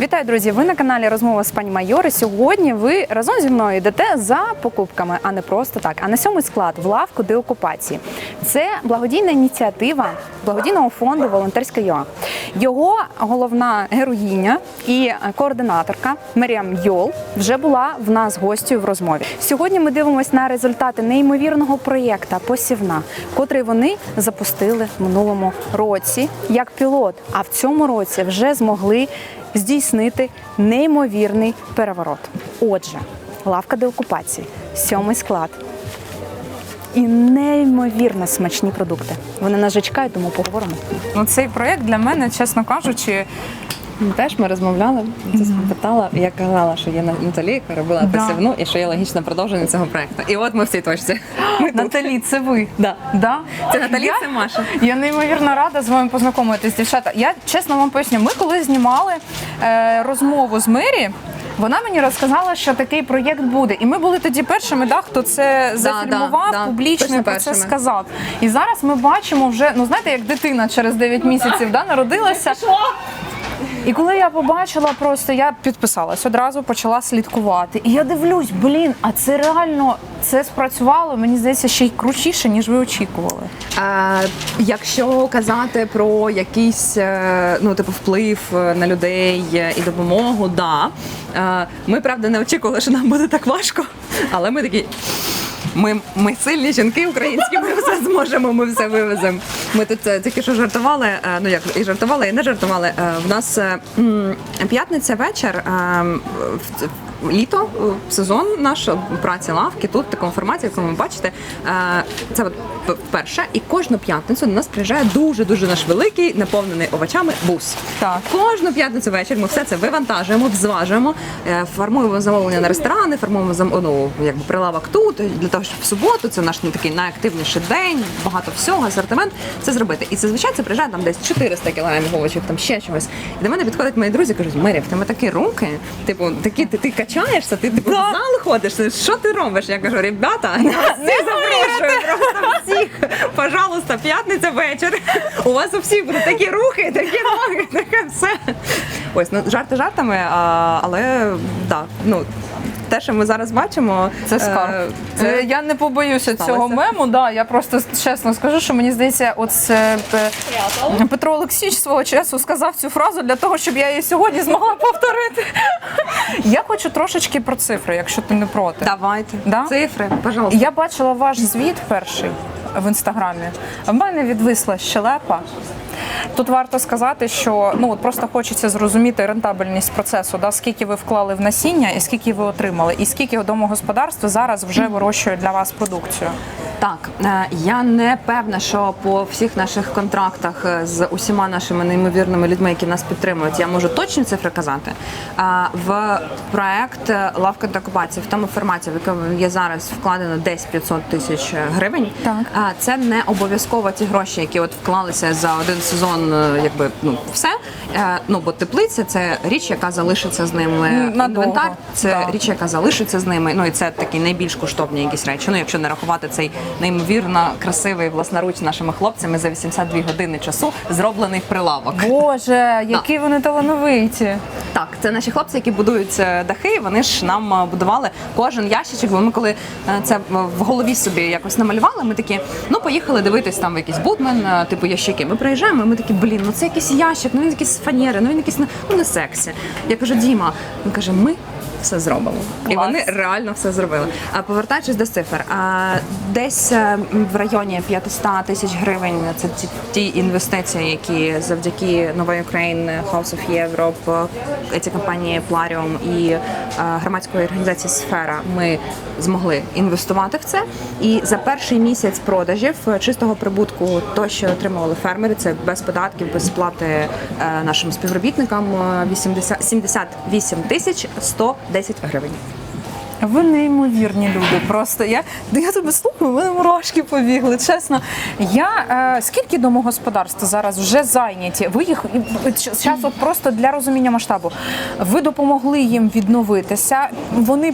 Вітаю, друзі! Ви на каналі Розмова з пані Майори. Сьогодні ви разом зі мною йдете за покупками, а не просто так. А на сьомий склад в лавку деокупації. Це благодійна ініціатива благодійного фонду Волонтерська ЮА. Його головна героїня і координаторка Маріам Йол вже була в нас гостю в розмові. Сьогодні ми дивимося на результати неймовірного проєкта Посівна, котрий вони запустили в минулому році як пілот. А в цьому році вже змогли здійснити неймовірний переворот. Отже, лавка деокупації, сьомий склад. І неймовірно смачні продукти. Вони нас же чекають, тому поговоримо. Ну, цей проєкт для мене, чесно кажучи, Теж ми розмовляли, ти спитала, я казала, що є Наталі, яка робила Да. посівну, і що є логічне продовження цього проекту. І от ми в цій точці. Наталі, це ви. Да. Да? Це Наталі, Я- це Маша. Я неймовірно рада з вами познайомитись, дівчата. Я чесно вам поясню, ми коли знімали е, розмову з Мері. Вона мені розказала, що такий проєкт буде, і ми були тоді першими, да, хто це зафільмував, да, публічно про це першими. сказав. І зараз ми бачимо вже, ну знаєте, як дитина через 9 місяців да, народилася. І коли я побачила, просто я підписалась одразу, почала слідкувати. І я дивлюсь, блін, а це реально це спрацювало. Мені здається, ще й крутіше, ніж ви очікували. Е, якщо казати про якийсь е, ну, типу, вплив е, на людей і допомогу, да. Е, Ми правда не очікували, що нам буде так важко, але ми такі. Ми, ми сильні жінки українські, ми все зможемо, ми все вивеземо. Ми тут е, тільки що жартували, е, ну як і жартували, і не жартували. Е, В нас п'ятниця вечір, літо, е, сезон наш е, праці лавки, тут в такому форматі, якому ви бачите, е, це от п- вперше. І кожну п'ятницю до нас приїжджає дуже-дуже наш великий, наповнений овочами бус. Так. Кожну п'ятницю вечір ми все це вивантажуємо, взважуємо, формуємо замовлення на ресторани, формуємо зам... ну, якби прилавок тут для того, щоб в суботу це наш такий найактивніший день, багато всього, асортимент це зробити. І зазвичай це приїжджає там десь 400 кілограмів овочів, там ще чогось. І до мене підходять мої друзі, кажуть, Мері, в тебе такі руки, типу, такі ти, ти качаєшся, ти типу в зал ходиш. Що ти робиш? Я кажу, ребята, я вас всіх запрошую, просто всіх. Пожалуйста, п'ятниця вечір. У вас у всіх будуть такі рухи, такі ноги, таке все. Ось ну жарти жартами, а, але да, ну. Те, що ми зараз бачимо, Це скарб. е, Це... Я не побоюся Сталося. цього мему. Да, я просто чесно скажу, що мені здається, от це, е, Петро Олексійович свого часу сказав цю фразу для того, щоб я її сьогодні змогла повторити. Я хочу трошечки про цифри, якщо ти не проти. Давайте. Да? Цифри, пожалуйста. Я бачила ваш звіт перший в інстаграмі. В мене відвисла щелепа. Тут варто сказати, що ну от просто хочеться зрозуміти рентабельність процесу, да, скільки ви вклали в насіння і скільки ви отримали, і скільки домогосподарств зараз вже вирощує для вас продукцію. Так, е, я не певна, що по всіх наших контрактах е, з усіма нашими неймовірними людьми, які нас підтримують, я можу точні цифри казати. А В проект е, лавка до окупації в тому форматі, в якому є зараз вкладено десь 500 тисяч гривень. Так. Це не обов'язково ті гроші, які от вклалися за один сезон, е, якби ну все. Е, Ну бо теплиця це річ, яка залишиться з ними. Надовго. Інвентар це Так. річ, яка залишиться з ними. Ну і це такі найбільш коштовні якісь речі. Ну, якщо не рахувати цей неймовірно красивий власноруч нашими хлопцями за 82 години часу зроблений прилавок. Боже, які вони талановиті! Так, це наші хлопці, які будують е, дахи. Вони ж нам е, будували кожен ящичок. Бо ми коли це в голові собі якось намалювали, ми такі, ну поїхали дивитись там в якийсь бутмен, е, типу ящики. Ми приїжджаємо, і ми такі, блін, ну це якийсь ящик, ну він якийсь фанери, ну він якийсь ну не сексі. Я кажу, Діма, він каже, ми. Все зробимо, і вони реально все зробили. А повертаючись до цифр, а десь е, в районі 500 тисяч гривень це ті, ті інвестиції, які завдяки Нової України, House of Europe, ці компанії Plarium і е, громадської організації Сфера ми змогли інвестувати в це. І за перший місяць продажів е, чистого прибутку, то що отримували фермери, це без податків, без сплати нашим співробітникам е, 80, 78 тисяч 110 гривень. Ви неймовірні люди. Просто я, я тебе слухаю, мене мурашки побігли. Чесно. Я е, скільки домогосподарств зараз вже зайняті? Ви їх зараз от просто для розуміння масштабу. Ви допомогли їм відновитися. Вони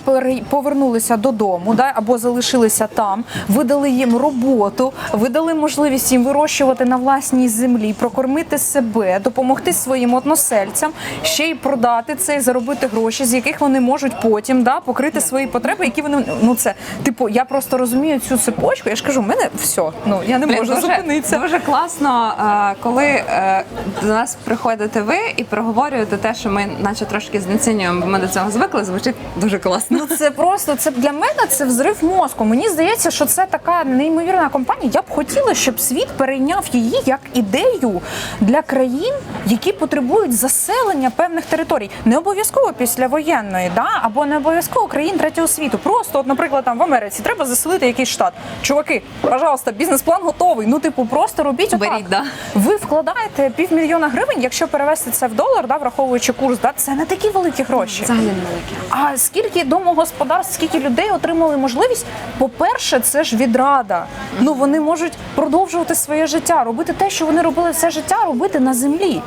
повернулися додому, да, або залишилися там. Ви дали їм роботу, ви дали можливість їм вирощувати на власній землі, прокормити себе, допомогти своїм односельцям, ще й продати це і заробити гроші, з яких вони можуть потім да, покрити свої потреби, які вони ну це типу. Я просто розумію цю цепочку. Я ж кажу, в мене все. Ну я не Блін, можу дуже, зупинитися. Дуже класно, е, коли е, до нас приходите ви і проговорюєте те, що ми наче трошки знецінюємо, бо ми до цього звикли, звучить дуже класно. Ну це просто це для мене це взрив мозку. Мені здається, що це така неймовірна компанія. Я б хотіла, щоб світ перейняв її як ідею для країн, які потребують заселення певних територій. Не обов'язково післявоєнної, да або не обов'язково країн третього світу. Просто, от, наприклад, там в Америці треба заселити якийсь штат. Чуваки, пожалуйста, бізнес-план готовий. Ну, типу, просто робіть отак. Беріть, да. Ви вкладаєте півмільйона гривень, якщо перевести це в долар, да, враховуючи курс, да, це не такі великі гроші. Взагалі невелике. А скільки домогосподарств, скільки людей отримали можливість? По-перше, це ж відрада. Ну вони можуть продовжувати своє життя, робити те, що вони робили все життя, робити на землі.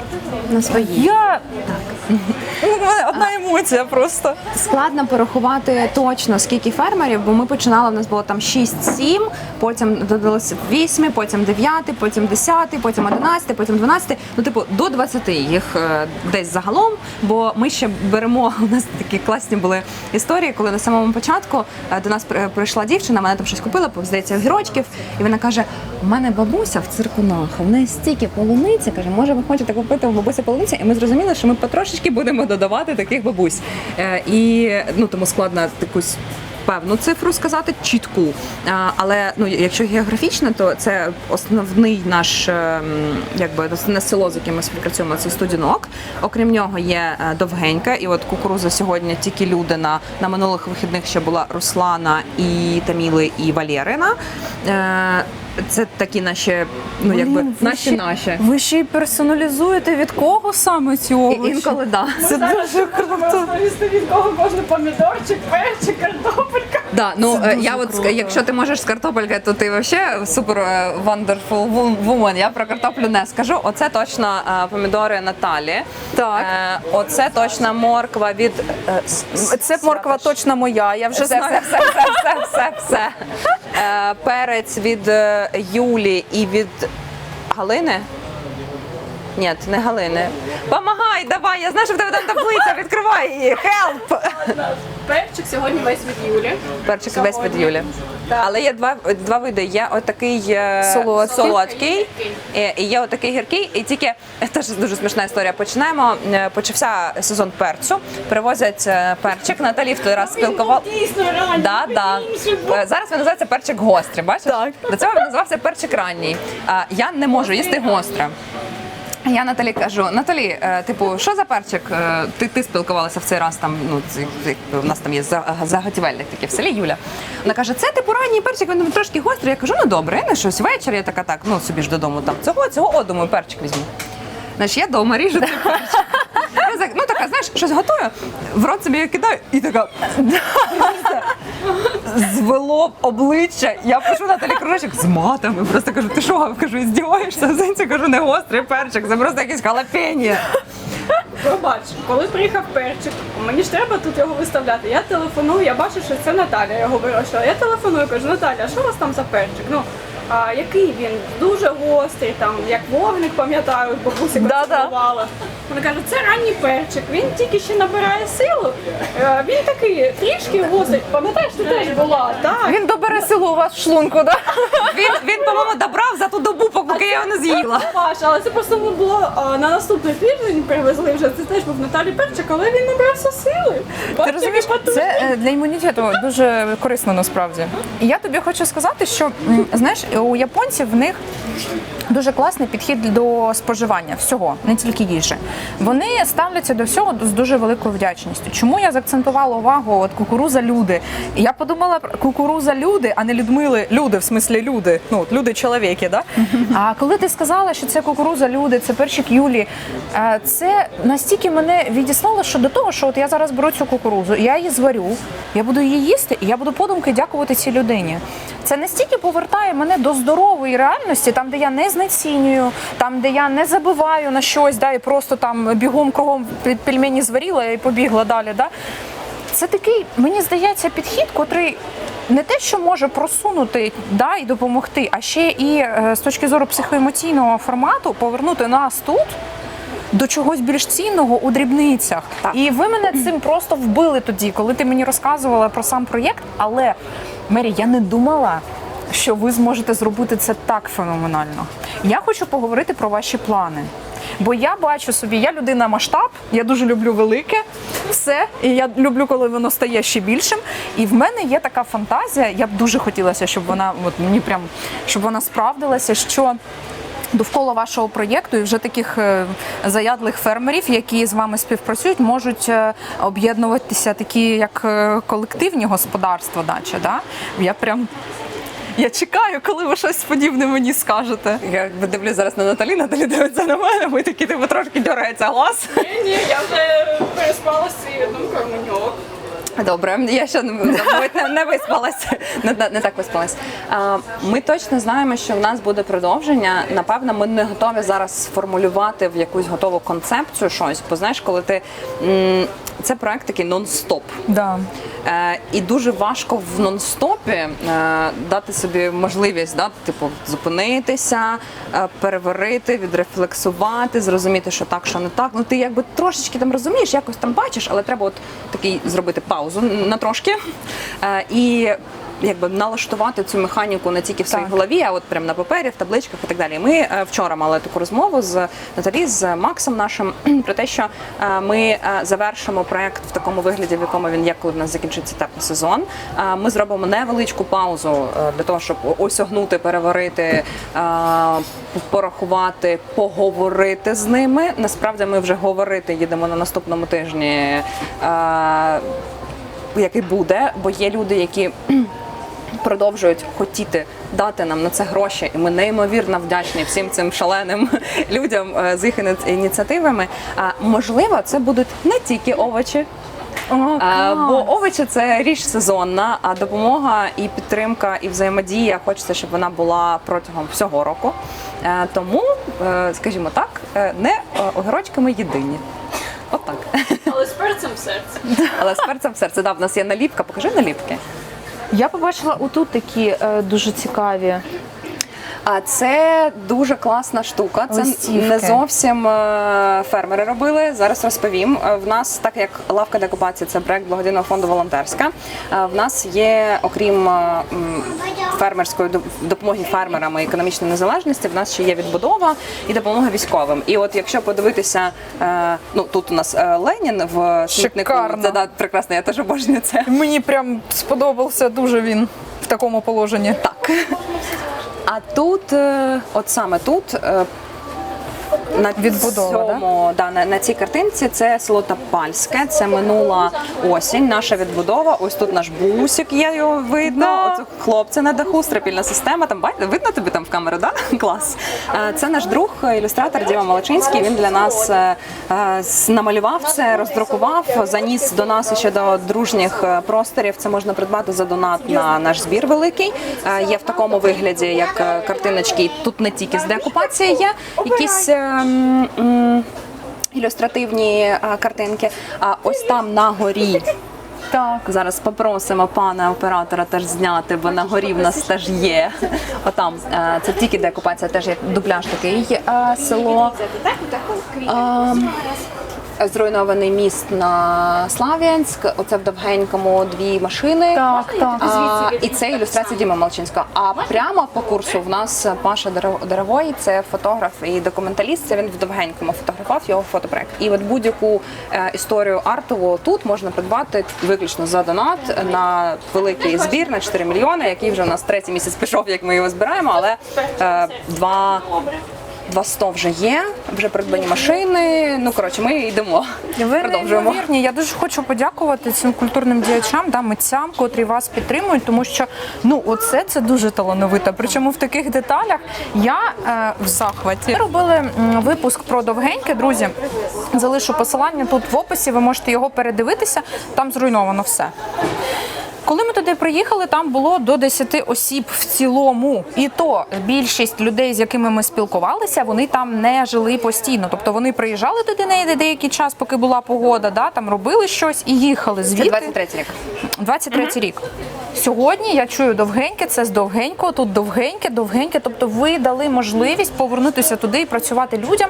На свої. Я мене одна емоція просто. Складно порахувати точно скільки фермерів, бо ми починали. У нас було там 6-7, потім додалося 8, потім 9, потім 10, потім 11, потім 12, Ну, типу, до 20 їх е, десь загалом. Бо ми ще беремо. У нас такі класні були історії, коли на самому початку е, до нас при- прийшла дівчина, мене там щось купила, здається, огірочків, і вона каже: У мене бабуся в циркунах, у неї стільки полуниці. каже, може, ви хочете купити у бабусі полуниці? І ми зрозуміли, що ми потрошечки будемо додавати таких бабусь. Е, І ну тому складно якусь. Певну цифру сказати чітку, А, але ну якщо географічно, то це основний наш ем, якби основне село, з яким ми співпрацюємо, це студінок. Окрім нього є е, довгенька, і от кукуруза сьогодні тільки люди на, на минулих вихідних ще була Руслана і Таміли і Валєрина. Е, Це такі наші, ну якби Блін, ви наші ще- наші. Ви ще й персоналізуєте від кого саме ці І овочі? інколи да. Це дуже круто. розповісти, від кого можна помідорчик, перчик, картопелька. Да, ну Це е, дуже я от круто. якщо ти можеш з картопельки, то ти взагалі супер е, wonderful wo- woman. Я про картоплю не скажу. Оце точно е, помідори Наталі. Так. Е, Оце точно морква від е, с- с- Це морква точно моя. Я вже все, знаю. все, все, все, все, все, все. Е, Перець від е, Юлі і від Галини. Ні, не Галини. Помагай, давай, я знаю, що в тебе там таблиця, відкривай її. Help! Перчик сьогодні весь від Юлі. Перчик весь від Юлі. Але є два, два види. Є отакий е, Солодкий. солодкий і, є отакий гіркий. І тільки е, теж дуже смішна історія. Починаємо. е, Почався сезон перцю. Привозять перчик. Наталі в той раз спілкувала. Да, да. Зараз він називається перчик гострий. Бачиш? Так. До цього він називався перчик ранній. Я не можу їсти гостре. Я Наталі кажу, Наталі, е, типу, що за перчик? Е, Ти, ти спілкувалася в цей раз там. Ну це, з- у нас там є за- заготівельник такий в селі Юля. Вона каже, це типу ранній перчик, він трошки гострий. Я кажу, ну добре, не щось ввечері. Я така так, ну собі ж додому там цього, цього, о, думаю, перчик візьму. Значить, я дома ріжу цей перчик. Я так, ну така, знаєш, щось готую, в рот собі кидаю і така. Звело обличчя. Я пишу Наталі кружочок з матами. Просто кажу, ти що? Кажу, здіваєшся? В сенсі кажу, не гострий перчик, це просто якісь халапені. Пробач, коли приїхав перчик, мені ж треба тут його виставляти. Я телефоную, я бачу, що це Наталя його вирощила. Я телефоную, кажу, Наталя, що у вас там за перчик? Ну, а, який він? Дуже гострий, там, як вогник, пам'ятаю, бабуся Да-да. Вона каже, це ранній перчик, він тільки ще набирає силу. Е, Він такий трішки гострий. Пам'ятаєш, ти теж була, так? Він добере силу у вас в шлунку, да? Він, він по-моєму, добрав за ту добу, поки я його не з'їла. Паш, але це просто було а, на наступний тиждень привезли вже. Це теж був Наталі Перчик, але він набрався сили. Ти розумієш, це е, для імунітету дуже корисно насправді. І я тобі хочу сказати, що м, знаєш, у японців в них дуже класний підхід до споживання всього, не тільки їжі. Вони ставляться до всього з дуже великою вдячністю. Чому я заакцентувала увагу? От кукуруза люди. Я подумала про кукуруза люди, а не Людмили люди, в смислі люди. Ну люди чоловіки, да? А коли ти сказала, що це кукуруза люди, це перчик Юлі, е, це настільки мене відіслало, що до того, що от я зараз беру цю кукурузу, я її зварю, я буду її їсти, і я буду подумки дякувати цій людині. Це настільки повертає мене до здорової реальності, там, де я не знецінюю, там, де я не забиваю на щось, да, і просто там бігом кругом пельмені зваріла і побігла далі. Да. Це такий, мені здається, підхід, котрий не те, що може просунути да, і допомогти, а ще і е, з точки зору психоемоційного формату повернути нас тут. До чогось більш цінного у дрібницях, і ви мене цим просто вбили тоді, коли ти мені розказувала про сам проєкт. Але Мері, я не думала, що ви зможете зробити це так феноменально. Я хочу поговорити про ваші плани. Бо я бачу собі, я людина масштаб, я дуже люблю велике все, і я люблю, коли воно стає ще більшим. І в мене є така фантазія. Я б дуже хотілося, щоб вона от мені прям щоб вона справдилася. що Довкола вашого проєкту і вже таких е, заядлих фермерів, які з вами співпрацюють, можуть е, об'єднуватися такі як е, колективні господарства, наче да? Я прям я чекаю, коли ви щось подібне мені скажете. Я дивлюсь зараз на Наталі, Наталі дивиться на мене, ми такі типу трошки дергається глаз. Ні, ні, я вже переспала з цією думкою нього. Добре, я ще не, не, виспалась, не, не, не так виспалася. Ми точно знаємо, що в нас буде продовження. Напевно, ми не готові зараз сформулювати в якусь готову концепцію щось. Бо знаєш, коли ти м, це проект такий нон-стоп. Да. Е, і дуже важко в нон-стопі е, дати собі можливість да, типу, зупинитися, е, переварити, відрефлексувати, зрозуміти, що так, що не так. Ну ти якби трошечки там розумієш, якось там бачиш, але треба от такий зробити паузу на трошки. І Якби налаштувати цю механіку не тільки в своїй голові, а от прямо на папері, в табличках і так далі. Ми е, вчора мали таку розмову з Наталі, з Максом нашим про те, що е, ми е, завершимо проект в такому вигляді, в якому він є, коли в нас закінчиться теплий сезон. Ми зробимо невеличку паузу для того, щоб осягнути, переварити, порахувати, поговорити з ними. Насправді ми вже говорити їдемо на наступному тижні. Який буде, бо є люди, які продовжують хотіти дати нам на це гроші, і ми неймовірно вдячні всім цим шаленим людям е, з їх ініціативами. А можливо, це будуть не тільки овочі. Е, Бо овочі це річ сезонна, а допомога і підтримка, і взаємодія хочеться, щоб вона була протягом всього року. Е, Тому, е, скажімо так, не огірочками єдині. Отак. Але з перцем в серці. Але з перцем в серце. Да, в нас є наліпка. Покажи наліпки. Я побачила отут такі е, дуже цікаві. А це дуже класна штука. Це Листівки. не зовсім е, фермери робили. Зараз розповім. Е, В нас, так як лавка для це проект благодійного фонду волонтерська. е, В нас є, окрім фермерської доп- допомоги фермерам і економічної незалежності, в нас ще є відбудова і допомога військовим. І от якщо подивитися, ну тут у нас Ленін в смітнику, це да, прекрасно, я теж обожнюю це. Мені прям сподобався дуже він в такому положенні. Так. А тут, е, от саме тут. На Відбудова, цьому, да? на, на цій картинці це село Тапальське, це минула осінь, наша відбудова. Ось тут наш бусик є, його видно. Да. Оце хлопці на даху, стропільна система. Там бачите, видно тобі там в камеру, да? Клас. Е, Це наш друг, ілюстратор Діма Малачинський. Він для нас е, е, намалював це, роздрукував, заніс до нас ще до дружніх просторів. Це можна придбати за донат на наш збір великий. Є в такому вигляді, як картиночки. Тут не тільки з деокупації є якісь. Е, м, м, Ілюстративні е, картинки. А ось там на горі Так. Зараз попросимо пана оператора теж зняти, бо на горі в нас теж є. Отам е, це тільки декупація, теж як дубляж такий е, село. Ем, Зруйнований міст на Слав'янськ. Оце в довгенькому дві машини. Так, так. А, і це ілюстрація Діма Малчинського. А прямо по курсу в нас Паша Дерево- Деревой, це фотограф і документаліст. Це він в довгенькому фотографував його фотопроект. І от будь-яку е, історію артову тут можна придбати виключно за донат на великий збір на 4 мільйони, який вже у нас третій місяць пішов, як ми його збираємо, але е, два. 200 вже є, вже придбані машини. Ну коротше, ми йдемо. Ви Продовжуємо. неймовірні. Я дуже хочу подякувати цим культурним діячам, да, митцям, котрі вас підтримують, тому що ну оце це дуже талановито. Причому в таких деталях я е, в захваті. Ми робили випуск про довгеньке, друзі. Залишу посилання тут в описі. Ви можете його передивитися. Там зруйновано все. Коли ми туди приїхали, там було до 10 осіб в цілому. І то більшість людей, з якими ми спілкувалися, вони там не жили постійно. Тобто вони приїжджали туди на деякий час, поки була погода, да, там робили щось і їхали Це звідти. 23 рік. 23 рік. Сьогодні я чую довгеньке, це з довгенького, тут довгеньке, довгеньке. Тобто ви дали можливість повернутися туди і працювати людям,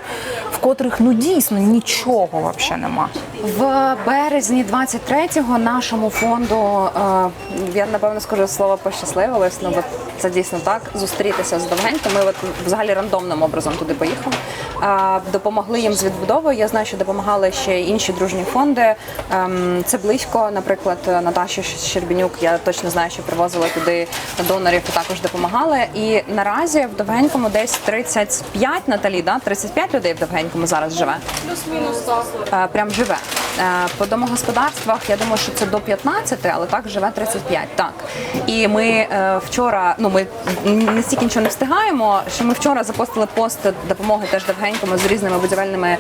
в котрих ну дійсно нічого взагалі нема. В березні 23-го нашому фонду е, я напевно скажу слово пощасливилось, ну це дійсно так. Зустрітися з довгенько. Ми от взагалі рандомним образом туди поїхали. Е, допомогли їм з відбудовою. Я знаю, що допомагали ще інші дружні фонди. Ем, це близько, наприклад, Наташа Щербінюк. Я точно знаю, що привозила туди донорів і також допомагали. І наразі в довгенькому десь 35 Наталі, да? 35 людей в довгенькому зараз живе. Плюс-мінус так. Е, прям живе. Е, По домогосподарствах я думаю, що це до 15, але так живе 35. Так. І ми е, вчора, ну ми не стільки нічого не встигаємо, що ми вчора запостили пост допомоги теж довгенькому з різними будівельними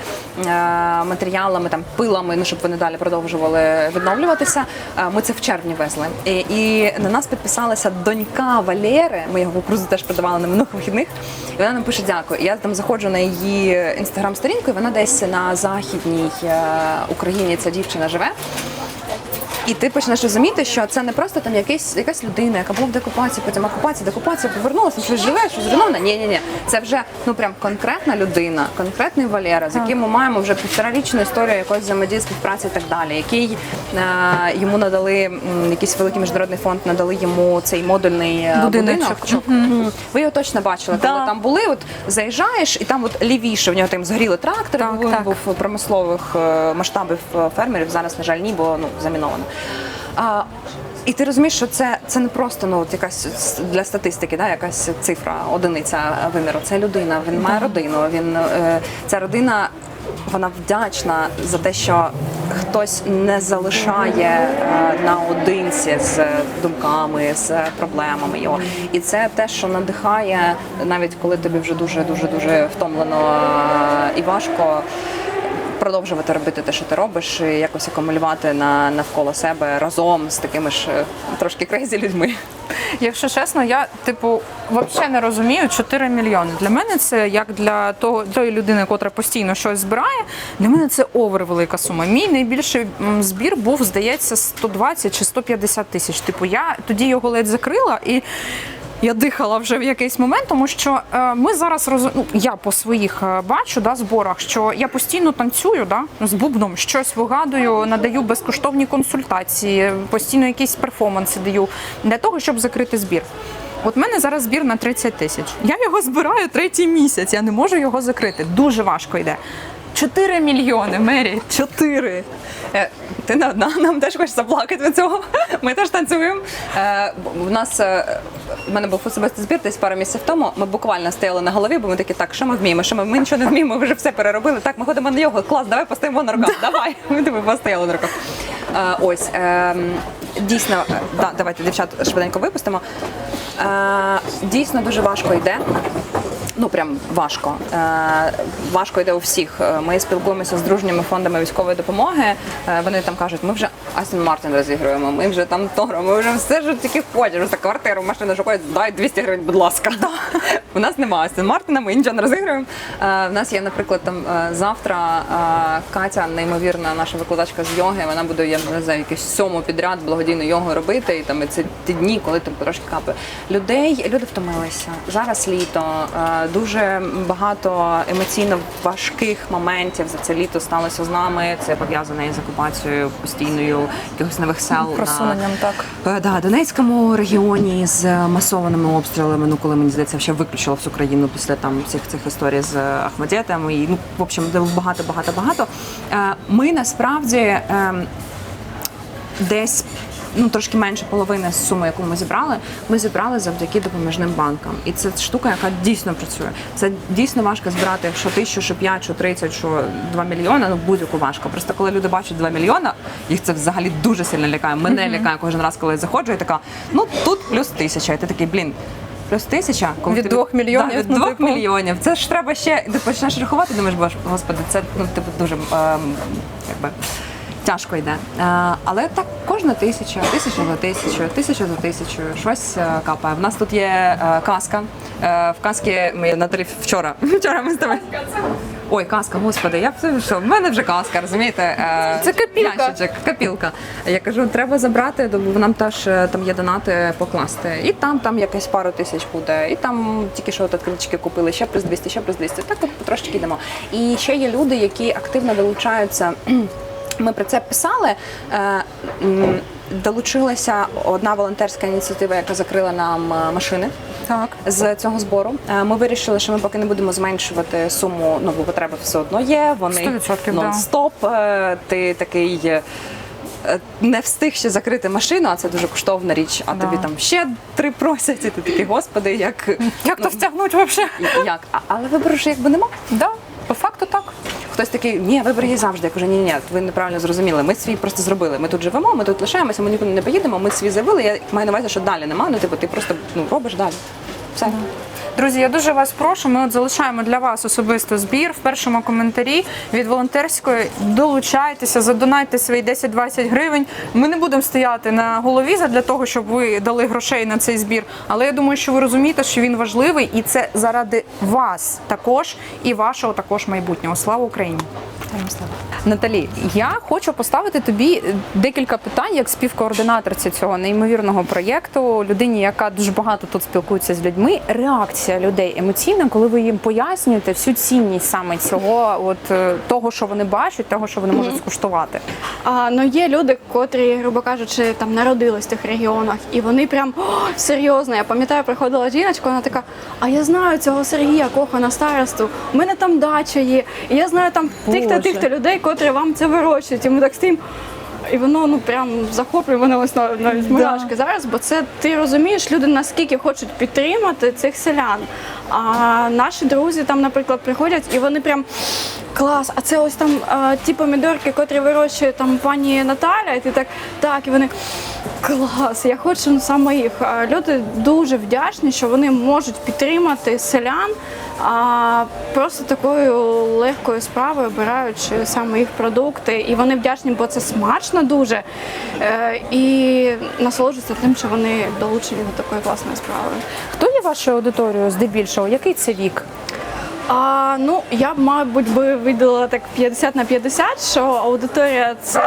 матеріалами, там пилами, ну щоб вони далі продовжували відновлюватися. Ми це в червні везли. І, і на нас підписалася донька Валєри. Ми його кукурузу теж продавали на минулих вихідних. І вона нам пише дякую. Я там заходжу на її інстаграм-сторінку, і вона десь на західній е, Україні ця дівчина живе. І ти почнеш розуміти, що це не просто там якийсь, якась людина, яка була в декупації, потім окупація, декупація, повернулася, щось живе, щось зруйноване. Ні, ні, ні. Це вже ну прям конкретна людина, конкретний Валера, з яким ми маємо вже півторарічну історію якоїсь взаємодії, співпраці і так далі. Який е, йому надали м, якийсь великий міжнародний фонд, надали йому цей модульний е, Будиночок. будинок. Мгм. Ви його точно бачили, коли Да. там були. От заїжджаєш, і там от лівіше в нього там згоріли трактори, Так, був, так. був промислових е, масштабів е, фермерів. Зараз, на жаль, ні, бо ну заміновано. А, і ти розумієш, що це, це не просто ну, от якась для статистики, да, якась цифра, одиниця виміру. Це людина, він має родину. Він, е, ця родина вона вдячна за те, що хтось не залишає е, наодинці з думками, з проблемами його. І це те, що надихає, навіть коли тобі вже дуже дуже дуже втомлено е, і важко продовжувати робити те, що ти робиш, і якось акумулювати на навколо себе разом з такими ж е, трошки крейзі людьми. Якщо чесно, я типу взагалі не розумію 4 мільйони. Для мене це як для того тої людини, котра постійно щось збирає. Для мене це овер велика сума. Мій найбільший збір був, здається, 120 чи 150 тисяч. Типу, я тоді його ледь закрила і. Я дихала вже в якийсь момент, тому що е, ми зараз роз... ну, я по своїх е, бачу да, зборах, що я постійно танцюю да, з бубном, щось вигадую, надаю безкоштовні консультації, постійно якісь перформанси даю для того, щоб закрити збір. От в мене зараз збір на 30 тисяч. Я його збираю третій місяць. Я не можу його закрити. Дуже важко йде. 4 мільйони, Мері. 4. Е, Ти не одна, нам теж хочеться плакати від цього. Ми теж танцюємо. Е, У нас е, в мене був особистий збір десь пару місяців тому. Ми буквально стояли на голові, бо ми такі, так, що ми вміємо, що ми, ми нічого не вміємо, ми вже все переробили. Так, ми ходимо на його, клас, давай постоїмо на руках. Давай. Ми тебе постояли на руках. Е, Ось е, дійсно, е, да, давайте дівчат швиденько випустимо. Е, Дійсно дуже важко йде. Ну прям важко. Е, важко йде у всіх. Е, Ми спілкуємося з дружніми фондами військової допомоги. Е, вони там кажуть, ми вже Астон Мартин розігруємо, ми вже там Торо, ми вже все що тільки хочеш, за квартиру, машину шукають, дай 200 гривень, будь ласка. У нас немає Астон Мартина, ми нічого не розігруємо. В нас є, наприклад, там завтра Катя, неймовірна наша викладачка з йоги. Вона буде, я не знаю, якийсь сьому підряд благодійну йогу робити. І там і це ті дні, коли там трошки капає. Людей люди втомилися. Зараз літо. Дуже багато емоційно важких моментів за це літо сталося з нами. Це пов'язане із окупацією постійною якихось нових сел на так. Е, Да, Донецькому регіоні з масованими обстрілами. Ну коли мені здається, ще виключило всю країну після там всіх цих історій з Ахмадєтом. І ну в общем, багато, багато, багато. Е, Ми насправді ем, десь ну трошки менше половини з суми, яку ми зібрали, ми зібрали завдяки допоміжним банкам. І це штука, яка дійсно працює. Це дійсно важко збирати, що тисячу, що п'ять, що тридцять, що два мільйони. Ну будь-яку важко. Просто коли люди бачать 2 мільйона, їх це взагалі дуже сильно лякає. Мене лякає кожен раз, коли я заходжу, і така, ну тут плюс тисяча. І ти такий, блін. Плюс тисяча коли Від ти- двох мільйонів, Да, від ну, двох типу. мільйонів. Це ж треба ще. Ти почнеш рахувати, думаєш, «Боже, господи, це ну типу дуже ем, якби. Тяжко йде. Е, але так кожна тисяча, тисяча за тисячу, тисяча за тисячу, щось е, капає. В нас тут є е, каска. В каски ми Наталі вчора. Вчора ми з тобою. Ой, каска, господи, я б що, в мене вже каска, розумієте? Це копілка. ящичок, копілка. Я кажу, треба забрати, бо нам теж там є донати покласти. І там там якесь пару тисяч буде. І там тільки що от відкриточки купили, ще плюс 200, ще плюс 200. Так от потрошки йдемо. І ще є люди, які активно долучаються. Ми про це писали. Е, Долучилася одна волонтерська ініціатива, яка закрила нам е, машини Так. з цього збору. Е, Ми вирішили, що ми поки не будемо зменшувати суму, ну бо потреби все одно є. Вони 100%, нон-стоп. Е, Ти такий. Не встиг ще закрити машину, а це дуже коштовна річ. А Да. тобі там ще три просять, і ти такий, господи, як Як то втягнуть взагалі? як? Але вибору ж якби нема. Да, по факту так. Хтось такий, ні, вибір є завжди. Я кажу, ні, ні, ви неправильно зрозуміли. Ми свій просто зробили. Ми тут живемо, ми тут лишаємося, ми нікуди не поїдемо. Ми свій заявили. Я маю на увазі, що далі нема. Ну, типу, ти просто ну робиш далі. Все. Друзі, я дуже вас прошу. Ми от залишаємо для вас особисто збір в першому коментарі від волонтерської. Долучайтеся, задонайте свої 10-20 гривень. Ми не будемо стояти на голові для того, щоб ви дали грошей на цей збір. Але я думаю, що ви розумієте, що він важливий, і це заради вас також і вашого також майбутнього. Слава Україні! Наталі, я хочу поставити тобі декілька питань як співкоординаторці цього неймовірного проєкту, людині, яка дуже багато тут спілкується з людьми. Реакція людей емоційна, коли ви їм пояснюєте всю цінність саме цього, от е, того, що вони бачать, того, що вони можуть скуштувати. А, ну є люди, котрі, грубо кажучи, там народились в тих регіонах, і вони прям «О, серйозно. Я пам'ятаю, приходила жіночка, вона така: А я знаю цього Сергія Кохана старосту. У мене там дача є. І я знаю там тих-то тих-то людей, котрі вам це вирощують. І ми так стоїмо. І воно ну прям захоплює мене ось нав- навіть мурашки зараз, бо це ти розумієш, люди наскільки хочуть підтримати цих селян. А наші друзі там, наприклад, приходять і вони прям клас, а це ось там а, ті помідорки, котрі вирощує там пані Наталя, і ти так, так, і вони клас, я хочу саме їх. А люди дуже вдячні, що вони можуть підтримати селян. А просто такою легкою справою обираючи саме їх продукти, і вони вдячні, бо це смачно дуже. Е, і насолоджуються тим, що вони долучені до такої класної справи. Хто є вашою аудиторією здебільшого? Який це вік? А, ну, я б, мабуть, би виділила так 50 на 50, що аудиторія це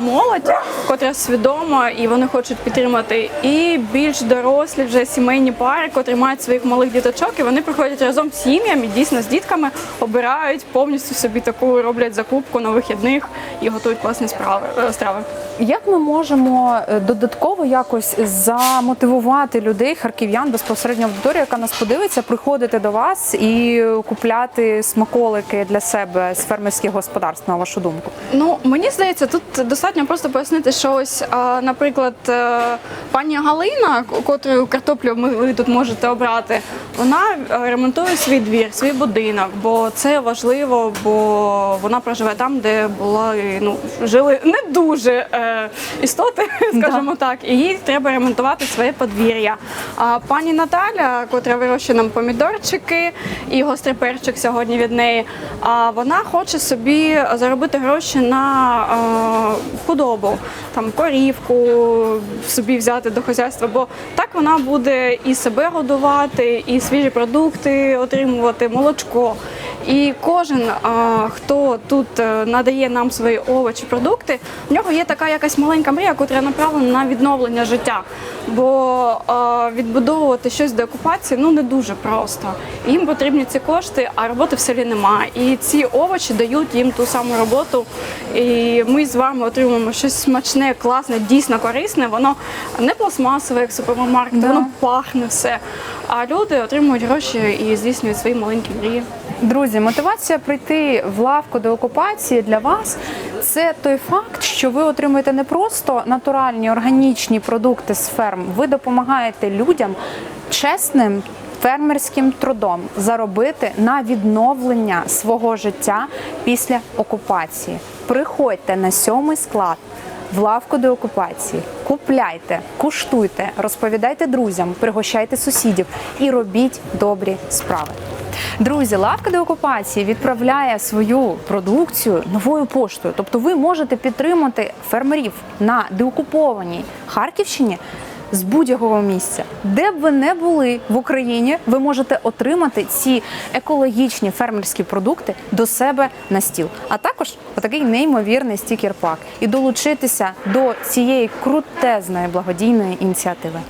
молодь, котра свідома і вони хочуть підтримати. І більш дорослі вже сімейні пари, котрі мають своїх малих діточок, і вони приходять разом з сім'ями, дійсно з дітками, обирають повністю собі таку роблять закупку на вихідних і готують класні справи е, страви. Як ми можемо е, додатково якось замотивувати людей, харків'ян, безпосередньо аудиторію, яка нас подивиться, приходити до вас і купляти смаколики для себе з фермерських господарств, на вашу думку? Ну, мені здається, тут достатньо просто пояснити, що ось, наприклад, е, пані Галина, к- котру картоплю ви тут можете обрати, вона е, ремонтує свій двір, свій будинок, бо це важливо, бо вона проживе там, де були ну жили не дуже е, істоти, скажімо так, і їй треба ремонтувати своє подвір'я. А пані Наталя, котра вирощує нам помідорчики і гострий перчик сьогодні від неї, а вона хоче собі заробити гроші на е, худобу, там корівку собі взяти до хазяйства, бо так вона буде і себе годувати, і свіжі продукти отримувати, молочко. І кожен, хто тут е, надає нам свої овочі, продукти, в нього є така якась маленька мрія, яка направлена на відновлення життя. Бо е, відбудовувати щось до окупації ну не дуже просто. Їм потрібні ці кошти, а роботи в селі немає. І ці овочі дають їм ту саму роботу. І ми з вами отримуємо щось смачне, класне, дійсно корисне. Воно не пластмасове, як супермаркет, воно пахне все. А люди отримують гроші і здійснюють свої маленькі мрії. Друзі, мотивація прийти в лавку до окупації для вас це той факт, що ви отримуєте не просто натуральні органічні продукти з ферм, ви допомагаєте людям чесним. Фермерським трудом заробити на відновлення свого життя після окупації. Приходьте на сьомий склад в лавку до окупації, купляйте, куштуйте, розповідайте друзям, пригощайте сусідів і робіть добрі справи. Друзі, лавка до окупації відправляє свою продукцію новою поштою. Тобто ви можете підтримати фермерів на деокупованій Харківщині з будь-якого місця, де б ви не були в Україні, ви можете отримати ці екологічні фермерські продукти до себе на стіл. А також отакий неймовірний стікер-пак і долучитися до цієї крутезної благодійної ініціативи.